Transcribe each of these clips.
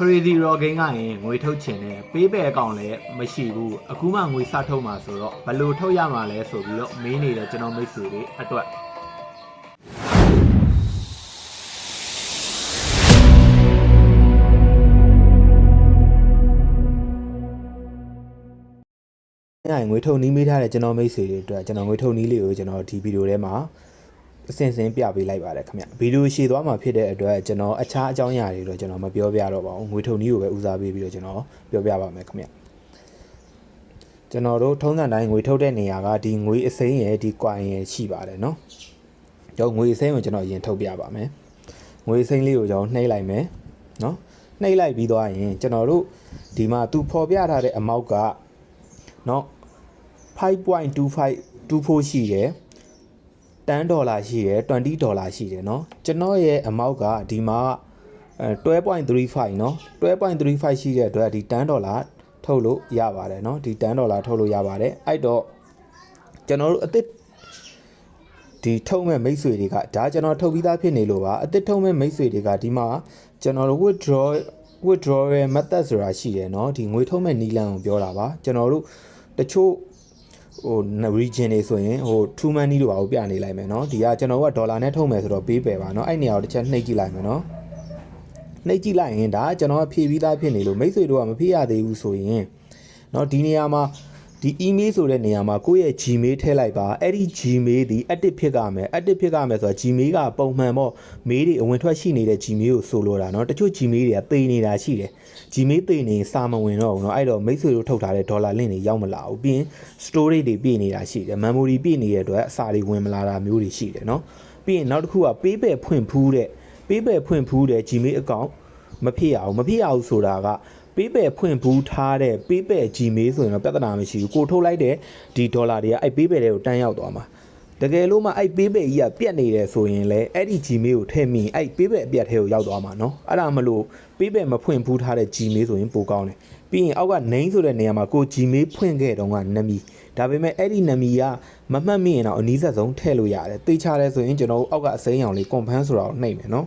ခရီဒီရောဂိန်းကရင်ငွေထုတ်ချင်တယ်ပေးပယ်အကောင့်လည်းမရှိဘူးအခုမှငွေစထုတ်မှာဆိုတော့ဘယ်လိုထုတ်ရမှာလဲဆိုပြီးတော့မေးနေတဲ့ကျွန်တော်မိတ်ဆွေတွေအတွက်အဲ့ဒါငွေထုတ်နီးမေးထားတဲ့ကျွန်တော်မိတ်ဆွေတွေအတွက်ကျွန်တော်ငွေထုတ်နီးလေးကိုကျွန်တော်ဒီဗီဒီယိုထဲမှာ အစဉ်စဉ်ပြပေးလိုက်ပါတယ်ခင်ဗျဗီဒီယိုရှည်သွားမှာဖြစ်တဲ့အတွက်ကျွန်တော်အခြားအကြောင်းအရာတွေတော့ကျွန်တော်မပြောပြတော့ပါဘူးငွေထုံကြီးကိုပဲဦးစားပေးပြီးတော့ကျွန်တော်ပြောပြပါမယ်ခင်ဗျကျွန်တော်တို့ထုံးစံတိုင်းငွေထုတ်တဲ့နေရာကဒီငွေအစိမ်းရယ်ဒီကွိုင်ရယ်ရှိပါတယ်နော်ကြောင့်ငွေအစိမ်းကိုကျွန်တော်အရင်ထုတ်ပြပါမယ်ငွေအစိမ်းလေးကိုကျွန်တော်နှိပ်လိုက်မယ်နော်နှိပ်လိုက်ပြီးသွားရင်ကျွန်တော်တို့ဒီမှာသူဖော်ပြထားတဲ့အမောက်ကနော်5.25 24ရှိရယ် 10ဒေါ်လာရှိတယ်20ဒေါ်လာရှိတယ်เนาะကျွန်တော်ရဲ့အမောက်ကဒီမှာအဲ12.35เนาะ12.35ရှိတဲ့အတွက်ဒီ10ဒေါ်လာထုတ်လို့ရပါတယ်เนาะဒီ10ဒေါ်လာထုတ်လို့ရပါတယ်အဲ့တော့ကျွန်တော်တို့အစ်စ်ဒီထုတ်မဲ့မိတ်ဆွေတွေကဒါကျွန်တော်ထုတ်ပြီးသားဖြစ်နေလို့ပါအစ်စ်ထုတ်မဲ့မိတ်ဆွေတွေကဒီမှာကျွန်တော်တို့ withdraw withdrawal method ဆိုတာရှိတယ်เนาะဒီငွေထုတ်မဲ့နီလန်ကိုပြောတာပါကျွန်တော်တို့တချို့ ဟို region တွေဆိုရင်ဟို true money တို့ပါကိုပြနေလိုက်မယ်เนาะဒီကကျွန်တော်ကဒေါ်လာနဲ့ထုတ်မယ်ဆိုတော့ပေးပယ်ပါเนาะအဲ့နေရာကိုတစ်ချက်နှိပ်ကြည့်လိုက်မယ်เนาะနှိပ်ကြည့်လိုက်ရင်ဒါကျွန်တော်ကဖြည့်ပြီးသားဖြစ်နေလို့မိတ်ဆွေတို့ကမဖြည့်ရသေးဘူးဆိုရင်เนาะဒီနေရာမှာ ဒီ email ဆိုတဲ့နေရာမှာကိုယ့်ရဲ့ Gmail ထည့်လိုက်ပါအဲ့ဒီ Gmail ဒီ active ဖြစ်ကြမယ် active ဖြစ်ကြမယ်ဆိုတော့ Gmail ကပုံမှန်ပေါ့ mail တွေအဝင်ထွက်ရှိနေတဲ့ Gmail ကိုဆိုလိုတာเนาะတချို့ Gmail တွေကသေနေတာရှိတယ် Gmail သေနေစာမဝင်တော့ဘူးเนาะအဲ့တော့မိတ်ဆွေတို့ထုတ်ထားတဲ့ဒေါ်လာ link တွေရောက်မလာဘူးပြီးရင် storage တွေပြည့်နေတာရှိတယ် memory ပြည့်နေတဲ့အတွက်အစာတွေဝင်မလာတာမျိုးတွေရှိတယ်เนาะပြီးရင်နောက်တစ်ခုက PayPal ဖွင့်ဖူးတဲ့ PayPal ဖွင့်ဖူးတဲ့ Gmail account မဖြစ်ရအောင်မဖြစ်ရအောင်ဆိုတာက ပေးပယ်ဖွင့်ဘူးထားတဲ့ပေးပယ်ကြီးမေးဆိုရင်တော့ပြဿနာမရှိဘူးကိုထုတ်လိုက်တဲ့ဒီဒေါ်လာတွေကအဲ့ပေးပယ်တွေကိုတန်းရောက်သွားမှာတကယ်လို့မှအဲ့ပေးပယ်ကြီးကပြက်နေတယ်ဆိုရင်လည်းအဲ့ဒီကြီးမေးကိုထည့်မိအဲ့ပေးပယ်အပြက်ထဲကိုရောက်သွားမှာနော်အဲ့ဒါမလို့ပေးပယ်မဖွင့်ဘူးထားတဲ့ကြီးမေးဆိုရင်ပိုကောင်းတယ်ပြီးရင်အောက်ကနိမ့်ဆိုတဲ့နေရာမှာကိုကြီးမေးဖွင့်ခဲ့တော့ကနမီဒါပေမဲ့အဲ့ဒီနမီကမမှတ်မိရင်တော့အနည်းဆက်ဆုံးထည့်လို့ရတယ်သိချတယ်ဆိုရင်ကျွန်တော်တို့အောက်ကအစိမ်းရောင်လေးကွန်ဖန်းဆိုတာကိုနှိပ်မယ်နော်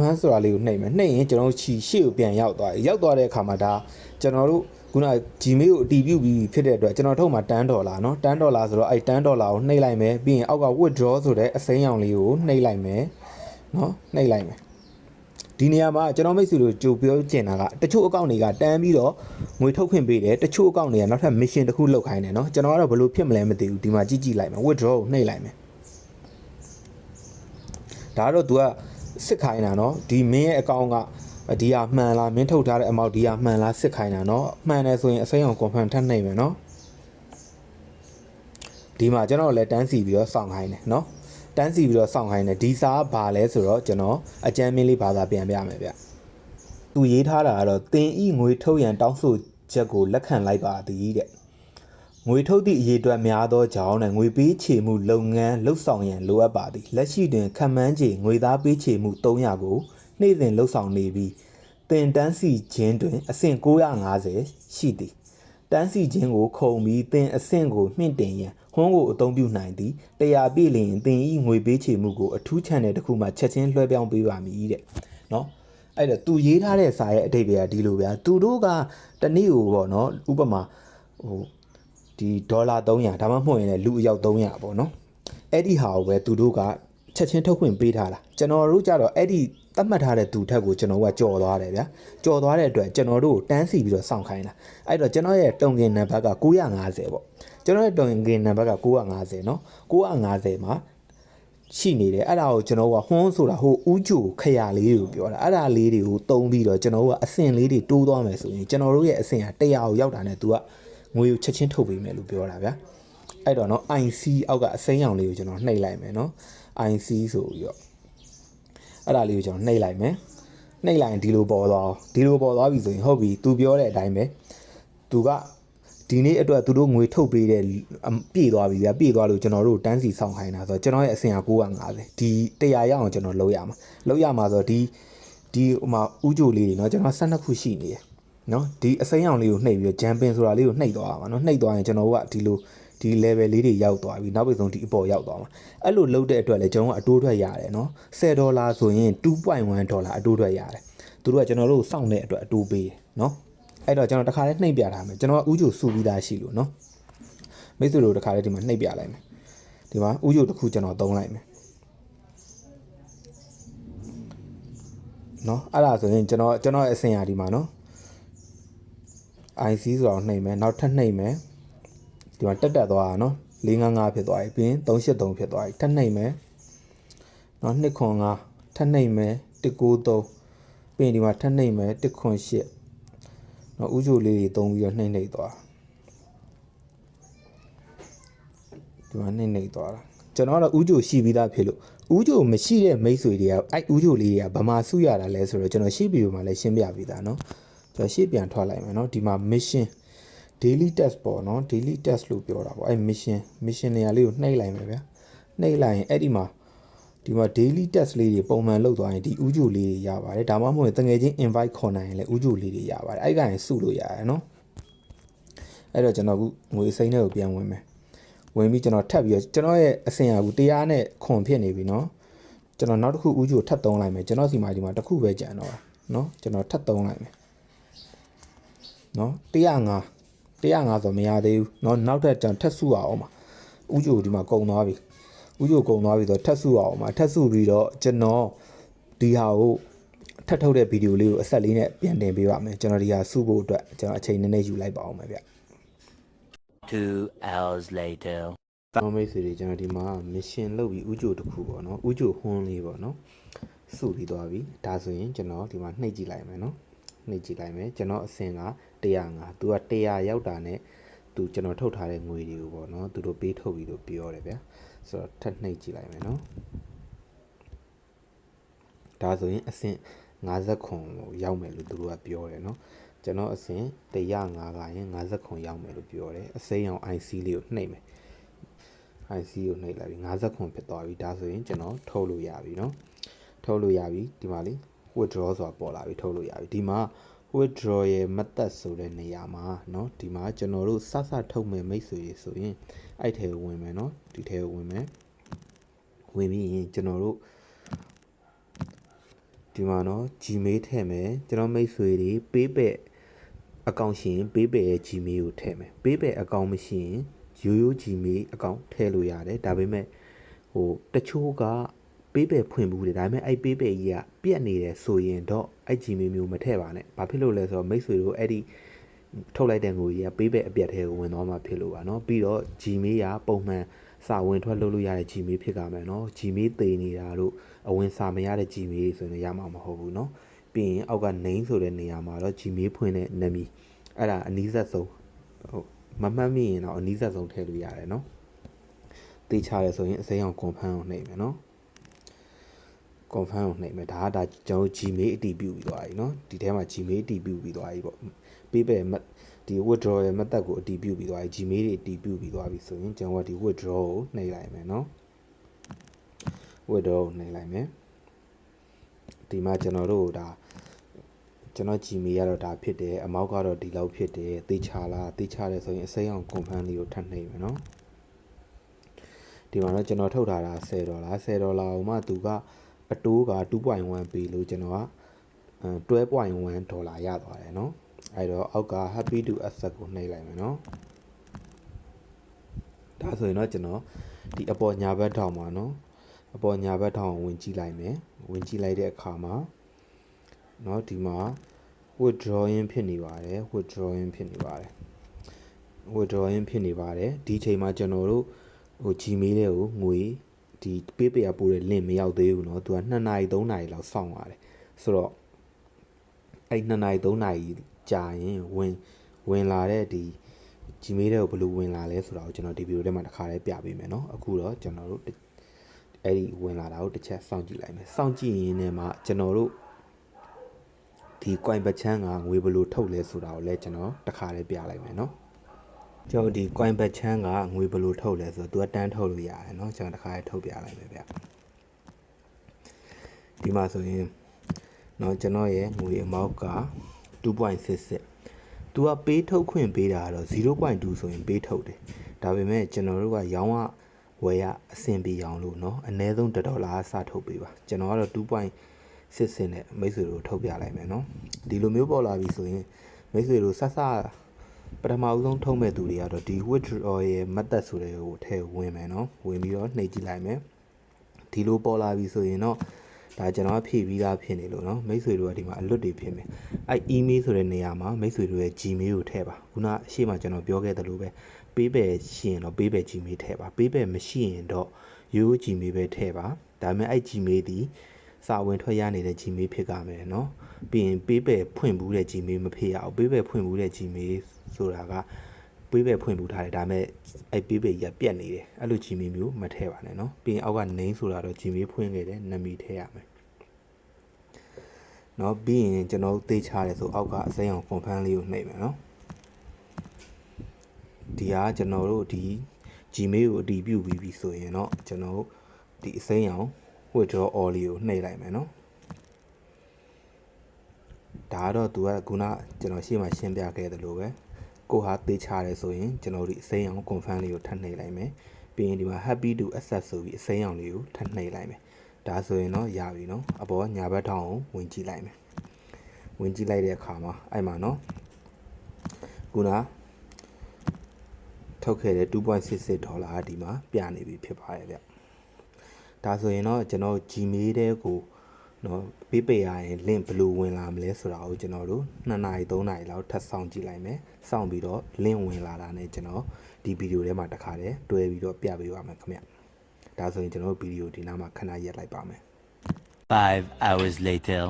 ဖန်းဆိုတာလေးကိုနှိပ်မယ်နှိပ်ရင်ကျွန်တော်တို့ခြီရှေ့ကိုပြန်ရောက်သွားတယ်ရောက်သွားတဲ့အခါမှာဒါကျွန်တော်တို့ခုန Gmail ကိုအတည်ပြုပြီးဖြစ်တဲ့အတွက်ကျွန်တော်ထုတ်မှာ10ဒေါ်လာเนาะ10ဒေါ်လာဆိုတော့အဲ10ဒေါ်လာကိုနှိပ်လိုက်မယ်ပြီးရင်အောက်က withdraw ဆိုတဲ့အစိမ်းရောင်လေးကိုနှိပ်လိုက်မယ်เนาะနှိပ်လိုက်မယ်ဒီနေရာမှာကျွန်တော်မိတ်ဆွေတို့ကြိုပြောကျင်တာကတချို့အကောင့်တွေကတန်းပြီးတော့ငွေထုတ်ခွင့်ပေးတယ်တချို့အကောင့်တွေကနောက်ထပ် mission တစ်ခုလုပ်ခိုင်းတယ်เนาะကျွန်တော်ကတော့ဘယ်လိုဖြစ်မလဲမသိဘူးဒီမှာကြည့်ကြည့်လိုက်မယ် withdraw ကိုနှိပ်လိုက်မယ် ဒါကတော့ तू က စစ်ခိုင်းတာနော်ဒီမင်းရဲ့အကောင့်ကဒီဟာမှန်လားမင်းထုတ်ထားတဲ့အမောက်ဒီဟာမှန်လားစစ်ခိုင်းတာနော်မှန်တယ်ဆိုရင်အစိမ်းအောင် confirm ထပ်နိုင်မယ်နော်ဒီမှာကျွန်တော်လည်းတန်းစီပြီးတော့စောင့်ခိုင်းတယ်နော်တန်းစီပြီးတော့စောင့်ခိုင်းတယ်ဒီစာကဘာလဲဆိုတော့ကျွန်တော်အကြမ်းမင်းလေးဘာသာပြန်ပြမယ်ဗျသူရေးထားတာကတော့တင်ဤငွေထုတ်ရန်တောင်းဆိုချက်ကိုလက်ခံလိုက်ပါသည်တဲ့ ငွေထုတ်သည့်အရေးအတွက်များသောကြောင့်နဲ့ငွေပေးချေမှုလုပ်ငန်းလှုပ်ဆောင်ရန်လိုအပ်ပါသည်လက်ရှိတွင်ခံမှန်းခြေငွေသားပေးချေမှု300ကိုနေ့စဉ်လှုပ်ဆောင်နေပြီးတင်တန်းစီခြင်းတွင်အဆင့်950ရှိသည်တန်းစီခြင်းကိုခုံပြီးတင်အဆင့်ကိုမြင့်တင်ရန်ဟွန်းကိုအသုံးပြုနိုင်သည်တရားပြည့်လျင်တင်ဤငွေပေးချေမှုကိုအထူး channel တစ်ခုမှချက်ချင်းလွှဲပြောင်းပေးပါမည်တဲ့နော်အဲ့တော့သူရေးထားတဲ့စာရဲ့အတိတ်ပဲဒီလိုဗျာသူတို့ကတနည်းကိုပေါ့နော်ဥပမာဟို ဒီဒေါ်လာ300ဒါမှမဟုတ်ရင်လည်းလူအယောက်300ပေါ့နော်အဲ့ဒီဟာကိုပဲသူတို့ကချက်ချင်းထုတ်ခွင့်ပေးထားတာကျွန်တော်တို့ကြတော့အဲ့ဒီသတ်မှတ်ထားတဲ့သူထက်ကိုကျွန်တော်ကကြော်သွားတယ်ဗျာကြော်သွားတဲ့အတွက်ကျွန်တော်တို့ကိုတန်းစီပြီးတော့စောင့်ခိုင်းတာအဲ့တော့ကျွန်တော်ရဲ့တုံကင်နံပါတ်က950ပေါ့ကျွန်တော်ရဲ့တုံကင်နံပါတ်က950เนาะ950မှာရှိနေတယ်အဲ့ဒါကိုကျွန်တော်ကဟွန်းဆိုတာဟိုဥကြိုခရလေးကိုပြောတာအဲ့ဒါလေးတွေကိုတုံးပြီးတော့ကျွန်တော်ကအဆင့်လေးတွေတိုးသွားမယ်ဆိုရင်ကျွန်တော်တို့ရဲ့အဆင့်က100ကိုရောက်တာနဲ့ तू က ငွေကိုချက်ချင်းထုတ်ပေးမယ်လို့ပြောတာဗျာအဲ့တော့เนาะ IC အောက်ကအစိမ်းရောင်လေးကိုကျွန်တော်နှိပ်လိုက်မယ်เนาะ IC ဆိုပြီးတော့အဲ့ဒါလေးကိုကျွန်တော်နှိပ်လိုက်မယ်နှိပ်လိုက်ရင်ဒီလိုပေါ်သွားအောင်ဒီလိုပေါ်သွားပြီဆိုရင်ဟုတ်ပြီ तू ပြောတဲ့အတိုင်းပဲ तू ကဒီနေ့အတွက်သူတို့ငွေထုတ်ပေးတဲ့ပြည့်သွားပြီဗျာပြည့်သွားလို့ကျွန်တော်တို့တန်းစီဆောင်ခိုင်းတာဆိုတော့ကျွန်တော်ရဲ့အဆင်က950ဒီ100ရအောင်ကျွန်တော်လုပ်ရမှာလုပ်ရမှာဆိုတော့ဒီဒီဟိုမှာဥကြိုလေးတွေเนาะကျွန်တော်12ခုရှိနေတယ် နော်ဒီအစိမ်းရောင်လေးကိုနှိပ်ပြီးတော့ဂျမ်ပင်ဆိုတာလေးကိုနှိပ်သွားရမှာနော်နှိပ်သွားရင်ကျွန်တော်တို့ကဒီလိုဒီဒီ level လေးတွေရောက်သွားပြီနောက်ပြီးဆုံးဒီအပေါ်ရောက်သွားမှာအဲ့လိုလုပ်တဲ့အတွက်လည်းကျွန်တော်ကအတိုးထွက်ရတယ်နော်10ဒေါ်လာဆိုရင်2.1ဒေါ်လာအတိုးထွက်ရတယ်သူတို့ကကျွန်တော်တို့စောင့်တဲ့အတွက်အတိုးပေးတယ်နော်အဲ့တော့ကျွန်တော်တခါလေးနှိပ်ပြထားမယ်ကျွန်တော်ကဥကြိုစုပြီးသားရှိလို့နော်မိတ်ဆွေတို့တခါလေးဒီမှာနှိပ်ပြလိုက်မယ်ဒီမှာဥကြိုတစ်ခုကျွန်တော်သုံးလိုက်မယ်နော်အဲ့ဒါဆိုရင်ကျွန်တော်ကျွန်တော်ရဲ့အစင်ရာဒီမှာနော် IC ဆိုတော့နှိပ်မယ်နောက်ထပ်နှိပ်မယ်ဒီမှာတက်တက်သွားတာနော်455ဖြစ်သွားပြီပြီးရင်383ဖြစ်သွားပြီထပ်နှိပ်မယ်နော်295ထပ်နှိပ်မယ်193ပြီးရင်ဒီမှာထပ်နှိပ်မယ်198နော်ဥကြိုလေးတွေသုံးပြီးတော့နှိပ်နှိပ်သွားဒီမှာနှိပ်နှိပ်သွားတာကျွန်တော်ကတော့ဥကြိုရှိပြီးသားဖြစ်လို့ဥကြိုမရှိတဲ့မိတ်ဆွေတွေကအဲ့ဥကြိုလေးတွေကဗမာစုရတာလဲဆိုတော့ကျွန်တော်ရှိပြီးမှလည်းရှင်းပြပြီးသားနော် ကျွန်တော်ရှေ့ပြန်ထွက်လိုက်မယ်เนาะဒီမှာ mission daily test ပေါ့เนาะ daily test လို့ပြောတာပေါ့အဲ mission mission နေရာလေးကိုနှိပ်လိုက်မယ်ဗျာနှိပ်လိုက်ရင်အဲ့ဒီမှာဒီမှာ daily test လေးတွေပုံမှန်လုပ်သွားရင်ဒီဥကြိုလေးတွေရပါတယ်ဒါမှမဟုတ်ရင်တငယ်ချင်း invite ခေါ်နိုင်ရင်လည်းဥကြိုလေးတွေရပါတယ်အဲ့ကရင်စုလို့ရတယ်เนาะအဲ့တော့ကျွန်တော်အခုငွေစိမ့်တဲ့ကိုပြန်ဝင်မယ်ဝင်ပြီးကျွန်တော်ထပ်ပြီးတော့ကျွန်တော်ရဲ့အစင်အကူတရားနဲ့ခွန်ဖြစ်နေပြီเนาะကျွန်တော်နောက်တစ်ခုဥကြိုထပ်သုံးလိုက်မယ်ကျွန်တော်စီမှာဒီမှာတစ်ခုပဲကြံတော့တာเนาะကျွန်တော်ထပ်သုံးလိုက်မယ် နော်105 105ဆိုမရသေးဘူးเนาะနောက်ထပ်ကျွန်တော်ထပ်စုရအောင်ပါဥကြိုဒီမှာကုံသွားပြီဥကြိုကုံသွားပြီဆိုတော့ထပ်စုရအောင်ပါထပ်စုပြီးတော့ကျွန်တော်ဒီဟာကိုထပ်ထုတ်တဲ့ဗီဒီယိုလေးကိုအဆက်လေးနဲ့ပြန်တင်ပေးပါမယ်ကျွန်တော်ဒီဟာစုဖို့အတွက်ကျွန်တော်အချိန်နည်းနည်းယူလိုက်ပါအောင်မယ်ဗျ Two hours later. တောင်းမိတ်ဆွေတွေကျွန်တော်ဒီမှာ mission လုပ်ပြီးဥကြိုတစ်ခုပေါ့နော်ဥကြိုဟွန်းလေးပေါ့နော်စုပြီးသွားပြီဒါဆိုရင်ကျွန်တော်ဒီမှာနှိပ်ကြည့်လိုက်မယ်နော် နှိပ်ကြည့်လိုက်မယ်ကျွန်တော်အဆင့်က105သူက100ရောက်တာနဲ့သူကျွန်တော်ထုတ်ထားတဲ့ငွေတွေကိုပေါ့နော်သူတို့ပေးထုတ်ပြီးလို့ပြောတယ်ဗျာဆိုတော့ထပ်နှိပ်ကြည့်လိုက်မယ်နော်ဒါဆိုရင်အဆင့်50ခွန်ကိုရောက်မယ်လို့သူတို့ကပြောတယ်နော်ကျွန်တော်အဆင့်105ကရင်50ခွန်ရောက်မယ်လို့ပြောတယ်အစိမ်းအောင် IC လေးကိုနှိပ်မယ် IC ကိုနှိပ်လိုက်ပြီ50ခွန်ဖြစ်သွားပြီဒါဆိုရင်ကျွန်တော်ထုတ်လို့ရပြီနော်ထုတ်လို့ရပြီဒီမှာလေး withdraw ဆိုတာပေါ်လာပြီထုတ်လို့ရပြီဒီမှာ withdraw ရဲ့ method ဆိုတဲ့နေရာမှာเนาะဒီမှာကျွန်တော်တို့စစထုတ်မယ်မိတ်ဆွေတွေဆိုရင်အဲ့ထဲကိုဝင်မယ်เนาะဒီထဲကိုဝင်မယ်ဝင်ပြီးရင်ကျွန်တော်တို့ဒီမှာเนาะ Gmail ထည့်မယ်ကျွန်တော်မိတ်ဆွေတွေ PayPal အကောင့်ရှိရင် PayPal ရဲ့ Gmail ကိုထည့်မယ် PayPal အကောင့်မရှိရင်ရိုးရိုး Gmail အကောင့်ထည့်လို့ရတယ်ဒါပေမဲ့ဟိုတချို့က PayPal ဖွင့်ဘူးတယ်ဒါပေမဲ့အဲ့ PayPal ကြီးကပြက်နေတယ်ဆိုရင်တော့အဲ့ Gmail မျိုးမထည့်ပါနဲ့ဘာဖြစ်လို့လဲဆိုတော့မိတ်ဆွေတို့အဲ့ဒီထုတ်လိုက်တဲ့ငွေကြီးက PayPal အပြက်ထဲကိုဝင်သွားမှာဖြစ်လို့ပါเนาะပြီးတော့ Gmail ကပုံမှန်စာဝင်ထွက်လုပ်လို့ရတဲ့ Gmail ဖြစ်ကြမယ်เนาะ Gmail တည်နေတာတို့အဝင်စာမရတဲ့ Gmail ဆိုရင်ရမှာမဟုတ်ဘူးเนาะပြီးရင်အောက်က name ဆိုတဲ့နေရာမှာတော့ Gmail ဖွင့်တဲ့နာမည်အဲ့ဒါအနည်းဆက်ဆုံးဟုတ်မမှတ်မိရင်တော့အနည်းဆက်ဆုံးထည့်လို့ရတယ်เนาะတေးချရဲဆိုရင်အစိမ်းအောင် confirm ကိုနှိပ်မယ်เนาะ confirm ကိုနှိပ်မယ်ဒါကဒါကျွန်တော် Gmail အတည်ပြုပြီးသွားပြီเนาะဒီထဲမှာ Gmail အတည်ပြုပြီးသွားပြီပေါ့ PayPal ဒီ withdraw ရဲ့ method ကိုအတည်ပြုပြီးသွားပြီ Gmail တွေအတည်ပြုပြီးသွားပြီဆိုရင်ကျွန်တော်ကဒီ withdraw ကိုနှိပ်လိုက်မယ်เนาะ withdraw ကိုနှိပ်လိုက်မယ်ဒီမှာကျွန်တော်တို့ဒါကျွန်တော် Gmail ကတော့ဒါဖြစ်တယ်အမောက်ကတော့ဒီလောက်ဖြစ်တယ်သေချာလားသေချာတယ်ဆိုရင်အစိမ်းအောင် confirm လေးကိုထပ်နှိပ်မယ်เนาะဒီမှာတော့ကျွန်တော်ထုတ်ထားတာ10ဒေါ်လာ10ဒေါ်လာဟိုမှသူက အတိုးက2.1ပေးလို့ကျွန်တော်က12.1ဒေါ်လာရသွားတယ်เนาะအဲ့တော့အောက်က happy to accept ကိုနှိပ်လိုက်မယ်เนาะဒါဆိုရင်တော့ကျွန်တော်ဒီအပေါ်ညာဘက်ထောင်မှာเนาะအပေါ်ညာဘက်ထောင်ဝင်ကြည့်လိုက်မယ်ဝင်ကြည့်လိုက်တဲ့အခါမှာเนาะဒီမှာ withdrawing ဖြစ်နေပါတယ် withdrawing ဖြစ်နေပါတယ် withdrawing ဖြစ်နေပါတယ်ဒီချိန်မှာကျွန်တော်တို့ဟို Gmail တွေကိုငွေ ဒီ PayPal ပို့တဲ့ link မရောက်သေးဘူးเนาะသူက2နာရီ3နာရီလောက်စောင့်ရတယ်ဆိုတော့အဲ့2နာရီ3နာရီကြာရင်ဝင်ဝင်လာတဲ့ဒီ Gmail တွေကိုဘယ်လိုဝင်လာလဲဆိုတာကိုကျွန်တော်ဒီဗီဒီယိုထဲမှာတစ်ခါလေးပြပေးမယ်เนาะအခုတော့ကျွန်တော်တို့အဲ့ဒီဝင်လာတာကိုတစ်ချက်စောင့်ကြည့်လိုက်မယ်စောင့်ကြည့်ရင်းနဲ့မှကျွန်တော်တို့ဒီ coin ပချမ်းကငွေဘယ်လိုထုတ်လဲဆိုတာကိုလည်းကျွန်တော်တစ်ခါလေးပြလိုက်မယ်เนาะ ကျွန်တော်ဒီ coin ဘတ်ချမ်းကငွေဘယ်လိုထုတ်လဲဆိုတော့သူကတန်းထုတ်လို့ရတယ်เนาะကျွန်တော်တစ်ခါလေးထုတ်ပြလိုက်မယ်ဗျဒီမှာဆိုရင်เนาะကျွန်တော်ရဲ့ငွေအမောက်က2.66သူကပေးထုတ်ခွင့်ပေးတာကတော့0.2ဆိုရင်ပေးထုတ်တယ် ဒါပေမဲ့ကျွန်တော်တို့ကရောင်းရဝယ်ရအဆင်ပြေအောင်လို့เนาะအနည်းဆုံး1ဒေါ်လာစထုတ်ပေးပါကျွန်တော်ကတော့2.6စင်နဲ့မိတ်ဆွေတို့ထုတ်ပြလိုက်မယ်เนาะဒီလိုမျိုးပေါ်လာပြီဆိုရင်မိတ်ဆွေတို့ဆက်ဆက် ပထမအဆုံးထုတ်မဲ့သူတွေကတော့ဒီ withdraw ရဲ့ method ဆိုတဲ့ကိုထည့်ဝင်မယ်เนาะဝင်ပြီးတော့နှိပ်ကြည့်လိုက်မယ်ဒီလိုပေါ်လာပြီဆိုရင်တော့ဒါကျွန်တော်ကဖြည့်ပြီးသားဖြစ်နေလို့เนาะမိတ်ဆွေတို့ကဒီမှာအလွတ်တွေဖြစ်မယ်အဲ email ဆိုတဲ့နေရာမှာမိတ်ဆွေတို့ရဲ့ gmail ကိုထည့်ပါခုနအရှိမကျွန်တော်ပြောခဲ့သလိုပဲပေးပဲရှိရင်တော့ပေးပဲ gmail ထည့်ပါပေးပဲမရှိရင်တော့ရိုး gmail ပဲထည့်ပါဒါပေမဲ့အဲ့ gmail ဒီ စာဝင်ထွက်ရနေတဲ့ gmail ဖြစ်ကြမယ်เนาะပြီးရင်ပေးပဲဖွင့်ဘူးတဲ့ gmail မဖြစ်ရအောင်ပေးပဲဖွင့်ဘူးတဲ့ gmail ဆိုတာကပေးပဲဖွင့်ဘူးထားတယ်ဒါပေမဲ့အဲ့ပေးပဲကြီးကပြတ်နေတယ်အဲ့လို gmail မျိုးမထည့်ပါနဲ့เนาะပြီးရင်အောက်က name ဆိုတာတော့ gmail ဖွင့်ခဲ့တယ်နာမည်ထည့်ရမယ် เนาะပြီးရင်ကျွန်တော်တို့သေချာတယ်ဆိုအောက်ကအစိမ်းအောင် confirm လေးကိုနှိပ်မယ်เนาะဒီဟာကျွန်တော်တို့ဒီ Gmail ကိုအတည်ပြုပြီးပြီဆိုရင်เนาะကျွန်တော်တို့ဒီအစိမ်းအောင် withdraw all လေးကိုနှိပ်လိုက်မယ်နော်ဒါကတော့သူကခုနကျွန်တော်ရှေ့မှာရှင်းပြခဲ့သလိုပဲကိုဟာသေချာတယ်ဆိုရင်ကျွန်တော်ဒီအစိမ်းအောင် confirm လေးကိုထပ်နှိပ်လိုက်မယ်ပြီးရင်ဒီမှာ happy to access ဆိုပြီးအစိမ်းအောင်လေးကိုထပ်နှိပ်လိုက်မယ်ဒါဆိုရင်တော့ရပြီနော်အပေါ်ညာဘက်ထောင်ကိုဝင်ကြည့်လိုက်မယ်ဝင်ကြည့်လိုက်တဲ့အခါမှာအဲ့မှာနော်ခုနထုတ်ခဲ့တဲ့2.66ဒေါ်လာဒီမှာပြနေပြီဖြစ်ပါတယ်ဗျ ဒါဆိုရင်တော့ကျွန်တော် Gmail တဲကိုနော်ပေးပေးရရင် link ဘယ်လိုဝင်လာမလဲဆိုတာကိုကျွန်တော်တို့2နာရီ3နာရီလောက်ထပ်ဆောင်ကြည့်လိုက်မယ်စောင့်ပြီးတော့ link ဝင်လာတာနဲ့ကျွန်တော်ဒီဗီဒီယိုထဲမှာတစ်ခါတည်းတွဲပြီးတော့ပြပေးပါမယ်ခင်ဗျဒါဆိုရင်ကျွန်တော်ဗီဒီယိုဒီနားမှာခဏရက်လိုက်ပါမယ် Five hours later.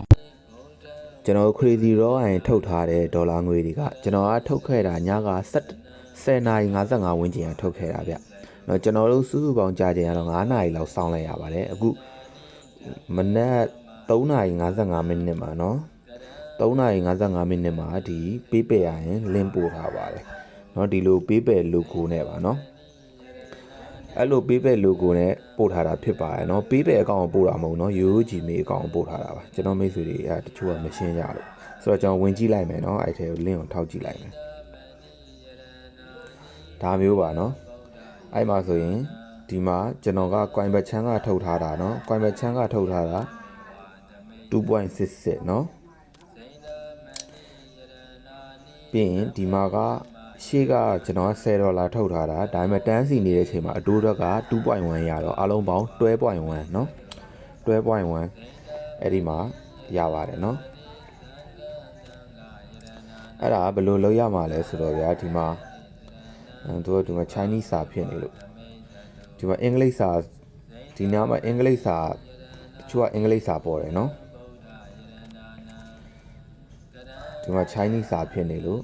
ကျွန်တော် crazy raw အရင်ထုတ်ထားတဲ့ဒေါ်လာငွေတွေကကျွန်တော်ကထုတ်ခဲ့တာညက10နာရီ55ဝန်းကျင်ကထုတ်ခဲ့တာဗျ။ တော့ကျွန်တော်တို့စုစုပေါင်းကြာချိန်ကတော့9နာရီလောက်စောင့်လိုက်ရပါတယ်။အခုမနက်3နာရီ55မိနစ်မှာနော်3နာရီ55မိနစ်မှာဒီပေးပယ်ရရင်လင်းပို့ထားပါတယ်။နော်ဒီလိုပေးပယ် logo နဲ့ပါနော်။အဲ့လိုပေးပယ် logo နဲ့ပို့ထားတာဖြစ်ပါတယ်เนาะပေးပယ်အကောင့်ကိုပို့တာမဟုတ်เนาะ UOG မေအကောင့်ကိုပို့ထားတာပါကျွန်တော်မိတ်ဆွေတွေအဲတချို့ကမရှင်းကြလို့ဆိုတော့ကျွန်တော်ဝင်ကြည့်လိုက်မယ်เนาะအဲ့ထဲကို link ကိုထောက်ကြည့်လိုက်မယ်ဒါမျိုးပါเนาะ အဲ့မှာဆိုရင်ဒီမှာကျွန်တော်က coin ဘက်ချမ်းကထုတ်ထားတာเนาะ coin ဘက်ချမ်းကထုတ်ထားတာ2.66เนาะပြီးရင်ဒီမှာကရှေ့ကကျွန်တော်က10ဒေါ်လာထုတ်ထားတာဒါပေမဲ့တန်းစီနေတဲ့အချိန်မှာအတိုးတော့က2.1ရတော့အလုံးပေါင်း12.1เนาะ12.1အဲ့ဒီမှာရပါတယ်เนาะအဲ့ဒါဘယ်လိုလုပ်ရမှာလဲဆိုတော့ဗျာဒီမှာအဲ သူတို့ဒီမှာ Chinese စာဖြစ်နေလို့ဒီမှာအင်္ဂလိပ်စာဒီနားမှာအင်္ဂလိပ်စာတချို့ကအင်္ဂလိပ်စာပေါ်တယ်နော်ဒီမှာ Chinese စာဖြစ်နေလို့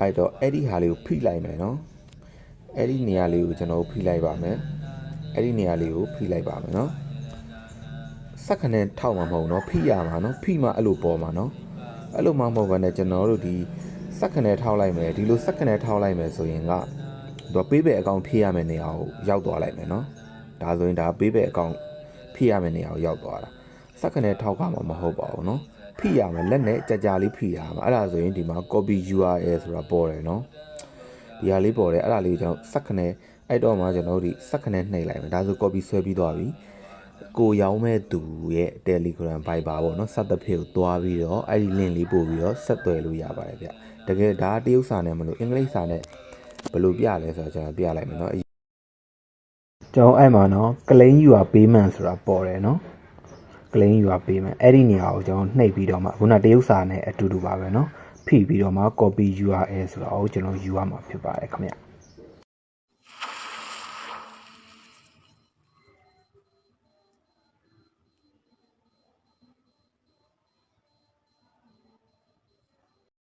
အဲ့တော့အဲ့ဒီဟာလေးကိုဖိလိုက်မယ်နော်အဲ့ဒီနေရာလေးကိုကျွန်တော်ဖိလိုက်ပါမယ်အဲ့ဒီနေရာလေးကိုဖိလိုက်ပါမယ်နော်စက္ကနဲ့ထောက်မှာမဟုတ်နော်ဖိရမှာနော်ဖိမှာအဲ့လိုပေါ်မှာနော်အဲ့လိုမှမဟုတ်ဘဲနဲ့ကျွန်တော်တို့ဒီ စက္ကနဲ့ထောက်လိုက်မယ်ဒီလိုစက္ကနဲ့ထောက်လိုက်မယ်ဆိုရင်ကသူကပေးပဲအကောင့်ဖိရမယ်နေရာကိုရောက်သွားလိုက်မယ်နော်ဒါဆိုရင်ဒါပေးပဲအကောင့်ဖိရမယ်နေရာကိုရောက်သွားတာစက္ကနဲ့ထောက်ကမှမဟုတ်ပါဘူးနော်ဖိရမယ်လက်နဲ့ကြာကြာလေးဖိရမှာအဲ့ဒါဆိုရင်ဒီမှာ copy URL ဆိုတာပေါ်တယ်နော်ဒီဟာလေးပေါ်တယ်အဲ့ဒါလေးကျွန်တော်စက္ကနဲ့အဲ့တော့မှကျွန်တော်တို့ဒီစက္ကနဲ့နှိပ်လိုက်မယ်ဒါဆို copy ဆွဲပြီးသွားပြီကိုရောင်းမဲ့သူရဲ့ Telegram Viber ပေါ့နော်စက်တစ်ဖေကိုတွားပြီးတော့အဲ့ဒီ link လေးပို့ပြီးတော့ဆက်သွယ်လို့ရပါတယ်ဗျ တကယ်ဒါတရုတ်စာနဲ့မလို့အင်္ဂလိပ်စာနဲ့ဘယ်လိုပြလဲဆိုတော့ကျွန်တော်ပြလိုက်မယ်နော်ကျွန်တော်အဲ့မှာနော်ကလိန်ယူာပေးမန်ဆိုတာပေါ်တယ်နော်ကလိန်ယူာပေးမန်အဲ့ဒီနေရာကိုကျွန်တော်နှိပ်ပြီးတော့မှခုနတရုတ်စာနဲ့အတူတူပါပဲနော်ဖိပြီးတော့မှ copy URL ဆိုတာကိုကျွန်တော်ယူရမှာဖြစ်ပါတယ်ခင်ဗျာ